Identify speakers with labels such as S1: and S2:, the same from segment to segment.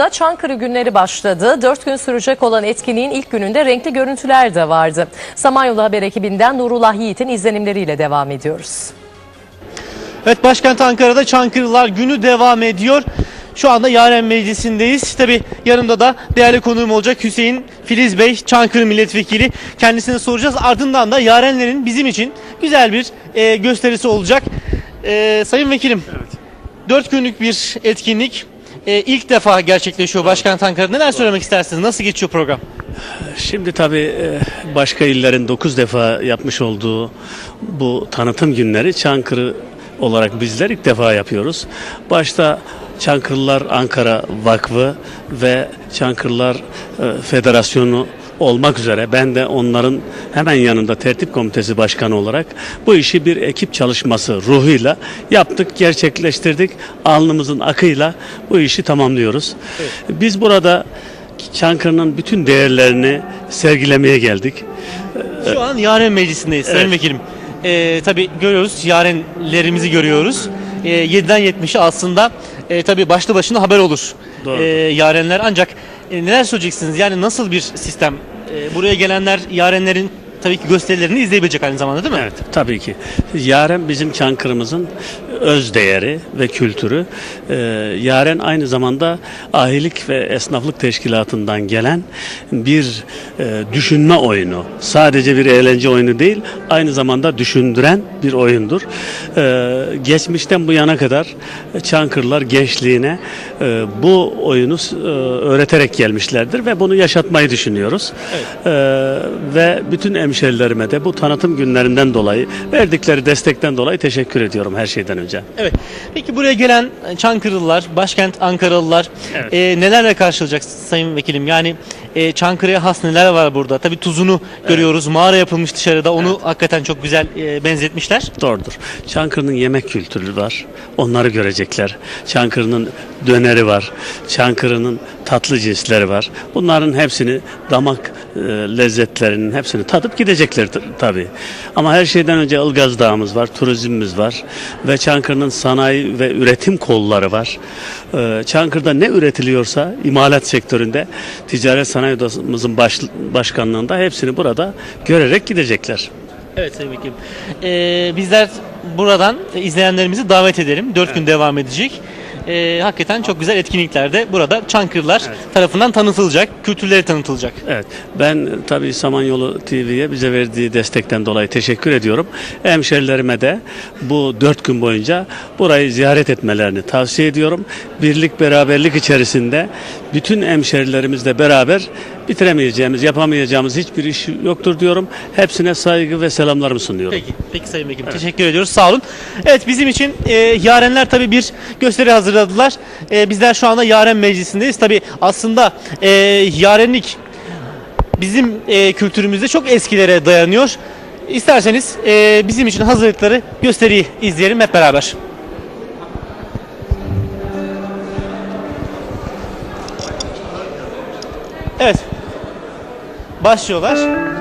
S1: Da Çankırı günleri başladı. Dört gün sürecek olan etkinliğin ilk gününde renkli görüntüler de vardı. Samanyolu Haber ekibinden Nurullah Yiğit'in izlenimleriyle devam ediyoruz.
S2: Evet başkent Ankara'da Çankırılar günü devam ediyor. Şu anda Yaren Meclisi'ndeyiz. Tabi yanımda da değerli konuğum olacak Hüseyin Filiz Bey, Çankırı Milletvekili. Kendisine soracağız. Ardından da Yarenlerin bizim için güzel bir e, gösterisi olacak. E, Sayın Vekilim, dört günlük bir etkinlik. E, ilk defa gerçekleşiyor başkent Ankara'da. Neler söylemek istersiniz? Nasıl geçiyor program?
S3: Şimdi tabii e, başka illerin 9 defa yapmış olduğu bu tanıtım günleri Çankırı olarak bizler ilk defa yapıyoruz. Başta Çankırılar Ankara Vakfı ve Çankırılar e, Federasyonu olmak üzere ben de onların hemen yanında tertip komitesi başkanı olarak bu işi bir ekip çalışması ruhuyla yaptık, gerçekleştirdik. Alnımızın akıyla bu işi tamamlıyoruz. Biz burada Çankırı'nın bütün değerlerini sergilemeye geldik.
S2: Şu an Yaren Meclisi'ndeyiz Sayın
S3: Evet.
S2: Vekilim. Ee, tabii görüyoruz, yarenlerimizi görüyoruz. Ee, 7'den 70'e aslında e, tabii başlı başına haber olur.
S3: Doğru.
S2: Ee, yarenler ancak e, neler söyleyeceksiniz? Yani nasıl bir sistem? Ee, buraya gelenler yarenlerin tabii ki gösterilerini izleyebilecek aynı zamanda değil mi?
S3: Evet, tabii ki. Yaren bizim Çankırı'mızın öz değeri ve kültürü. Ee, Yaren aynı zamanda ahilik ve esnaflık teşkilatından gelen bir e, düşünme oyunu. Sadece bir eğlence oyunu değil, aynı zamanda düşündüren bir oyundur. Ee, geçmişten bu yana kadar Çankırılar gençliğine e, bu oyunu e, öğreterek gelmişlerdir ve bunu yaşatmayı düşünüyoruz. Ee, ve bütün hemşerilerime de bu tanıtım günlerinden dolayı verdikleri destekten dolayı teşekkür ediyorum her şeyden önce.
S2: Evet. Peki buraya gelen Çankırılılar, başkent Ankaralılar
S3: Evet.
S2: e, nelerle karşılayacak Sayın Vekilim? Yani e, Çankırı'ya has neler var burada? Tabii tuzunu görüyoruz. Mağara yapılmış dışarıda. Onu hakikaten çok güzel e, benzetmişler.
S3: Doğrudur. Çankırı'nın yemek kültürü var. Onları görecekler. Çankırı'nın döneri var. Çankırı'nın tatlı cinsleri var. Bunların hepsini damak e, lezzetlerinin hepsini tadıp gidecekler tabii. Ama her şeyden önce Ilgaz Dağımız var, turizmimiz var ve Çankırı'nın sanayi ve üretim kolları var. E, Çankırı'da ne üretiliyorsa imalat sektöründe Ticaret Sanayi Odamızın baş, başkanlığında hepsini burada görerek gidecekler.
S2: Evet Sayın Vekilim. E, bizler buradan izleyenlerimizi davet edelim. 4 gün devam edecek. E, hakikaten çok güzel etkinlikler de burada Çankırılar tarafından tanıtılacak, kültürleri tanıtılacak.
S3: Evet, ben tabii Samanyolu TV'ye bize verdiği destekten dolayı teşekkür ediyorum. Hemşerilerime de bu dört gün boyunca burayı ziyaret etmelerini tavsiye ediyorum. Birlik, beraberlik içerisinde bütün hemşerilerimizle beraber bitiremeyeceğimiz, yapamayacağımız hiçbir iş yoktur diyorum. Hepsine saygı ve selamlarımı sunuyorum.
S2: Peki, peki Sayın Vekilim. Teşekkür ediyoruz. Sağ olun. Evet bizim için e, yarenler tabii bir gösteri hazırladılar. E, bizler şu anda Yaren Meclisi'ndeyiz. Tabii aslında e, yarenlik bizim e, kültürümüzde çok eskilere dayanıyor. İsterseniz e, bizim için hazırlıkları gösteriyi izleyelim hep beraber. Evet. Başlıyorlar.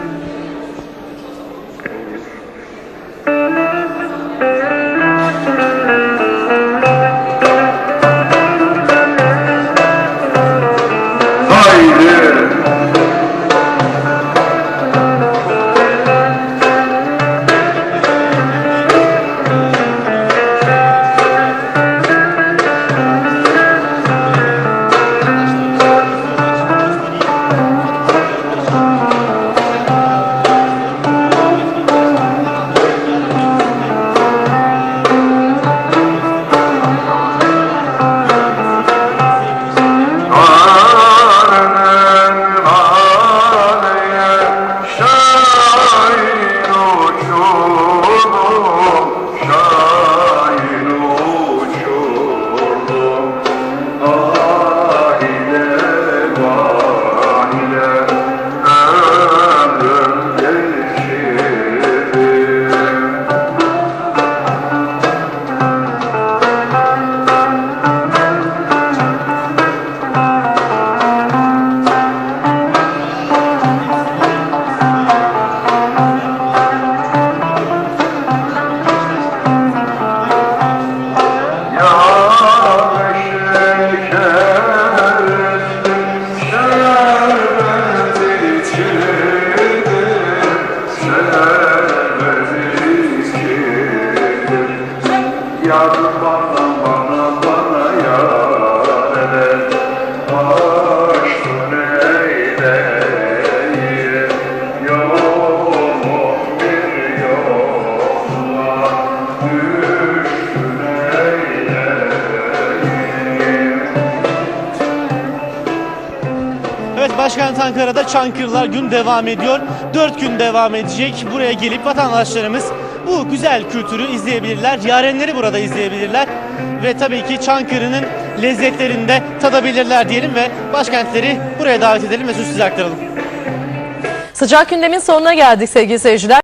S2: Başkent Ankara'da Çankırılar gün devam ediyor. 4 gün devam edecek. Buraya gelip vatandaşlarımız bu güzel kültürü izleyebilirler. Yarenleri burada izleyebilirler. Ve tabii ki Çankırı'nın lezzetlerini de tadabilirler diyelim ve başkentleri buraya davet edelim ve söz size aktaralım.
S1: Sıcak gündemin sonuna geldik sevgili seyirciler.